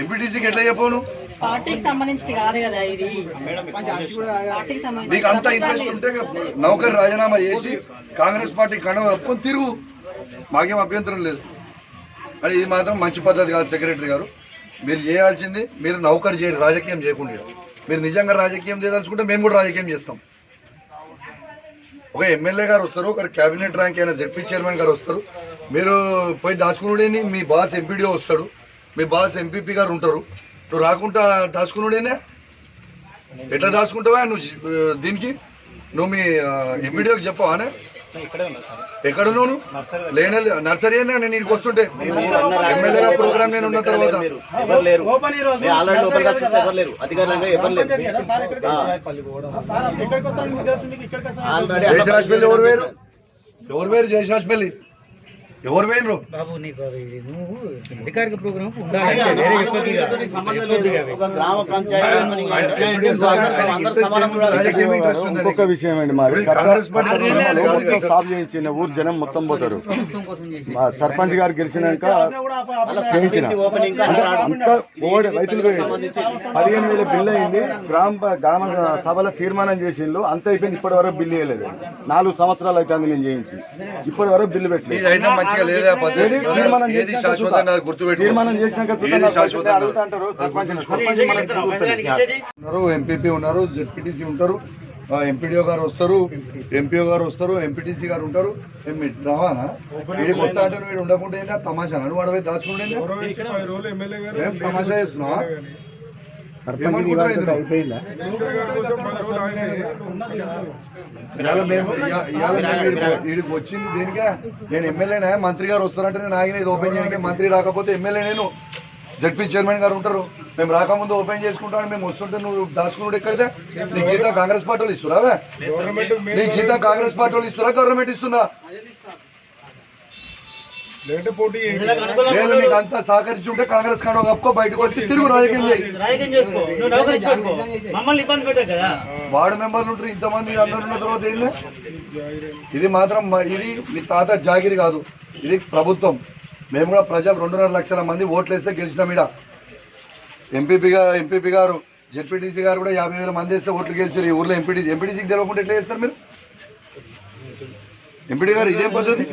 ఎంపీటీసీకి ఎట్లా చెప్పను పార్టీకి సంబంధించింది కాదు కదా ఇది. నీకు అంత ఇంట్రెస్ట్ ఉంటే నౌకర్ రాజీనామా చేసి కాంగ్రెస్ పార్టీ కండవ కప్పుకొని తిరుగు. మాకేం అభ్యంతరం లేదు. అది ఇది మాత్రం మంచి పద్ధతి కాదు సెక్రటరీ గారు. మీరు చేయాల్సింది మీరు నౌకర్ చేయరు రాజకీయం చేయకుండా. మీరు నిజంగా రాజకీయం చేయదలుచుకుంటే మేము కూడా రాజకీయం చేస్తాం. ఒక ఎమ్మెల్యే గారు వస్తారు ఒక క్యాబినెట్ ర్యాంక్ అయిన జెడ్పీ చైర్మన్ గారు వస్తారు. మీరు పోయి దాచుకునుడేని మీ బాస్ ఎంపీడీ వస్తాడు. మీ బాస్ ఎంపీపీ గారు ఉంటారు. నువ్వు రాకుండా దాచుకునుడేనే ఎట్లా దాచుకుంటావా నువ్వు దీనికి? నువ్వు మీ ఎంపీడీకి చెప్పవానే ఎక్కడ నువ్వు లేనే లే- నర్సరీ అయినా నేను ఇక్కడికి వస్తుంటే? ఎమ్మెల్యేగా ప్రోగ్రామ్ నేను ఉన్న తర్వాత. ఎవరు లేరు. నేను ఆల్రెడీ లోపలికి వస్తే ఎవరు వేరు? ఎవరు వేరు జయశ్రాజ్పల్లి ఎవరు వేరు బాబు నీకు అది నువ్వు అధికారిక ప్రోగ్రామ్ ఉండాలి వేరే గ్రామ పంచాయతీ ఇంకొక విషయం అండి ఊరితో సాల్వ్ చేయించిన ఊరు జనం మొత్తం పోతారు. మా సర్పంచ్ గారు గెలిచినాక చేయించిన. ఓపెనింగ్ అంత ఓడి రైతులు పదిహేను వేల బిల్లు అయింది. గ్రామ గ్రామ సభలో తీర్మానం చేసిండ్రు. అంత అయిపోయింది. ఇప్పటి వరకు బిల్లు వేయలేదు నాలుగు సంవత్సరాలు అయితే నేను చేయించి. ఇప్పటి వరకు బిల్లు పెట్టలేదు. మంచిగా లేదా పద్ధతి? ఏది శాశ్వతంగా ఎంపీపీ ఉన్నారు జెడ్పీటీసీ ఉంటారు ఎంపీడీఓ గారు వస్తారు ఎంపీఓ గారు వస్తారు ఎంపీటీసీ గారు ఉంటారు. రావానా వీడికి వస్తా అంటే వీడు ఉండకుండా తమాషా నువ్వు అడవి దాచుకుంటే ఏం తమాషా చేస్తున్నావా? ఈడికి వచ్చింది దేనికే? నేను ఎమ్మెల్యేనా మంత్రి గారు వస్తారంటే నేను ఆగిన ఇది ఓపెన్ చేయడానికి మంత్రి రాకపోతే ఎమ్మెల్యే నేను. జడ్పీ చైర్మన్ గారు ఉంటారు. మేము రాకముందు ఓపెన్ చేసుకుంటాను మేము వస్తుంటే నువ్వు దాచుకున్నాడు ఎక్కడితే నీ జీతం కాంగ్రెస్ పార్టీ వాళ్ళు ఇస్తురా నీ జీతం కాంగ్రెస్ పార్టీ వాళ్ళు ఇస్తురా గవర్నమెంట్ ఇస్తుందా? లేదు నీకు అంతా సహకరించి ఉంటే కాంగ్రెస్ కాడ కప్పుకో బయటకు వచ్చి తిరుగు రాజకీయం చేయి. వార్డు మెంబర్లు ఉంటారు ఇంతమంది అందరు ఉన్న తర్వాత ఏంది? ఇది మాత్రం ఇది మీ తాత జాగిరి కాదు. ఇది ప్రభుత్వం. మేము కూడా ప్రజలు రెండున్నర లక్షల మంది ఓట్లు వేస్తే గెలిచినాం ఈడ. ఎంపీపీగా ఎంపీపీ గారు జెడ్పీటీసీ గారు కూడా యాభై వేల మంది వేస్తే ఓట్లు గెలిచారు ఈ ఊర్లో. ఎంపీటీ ఎంపీటీసీకి తెలియకుండా ఎట్లా చేస్తారు మీరు? ఎంపీటీ గారు ఇదేం పద్ధతి?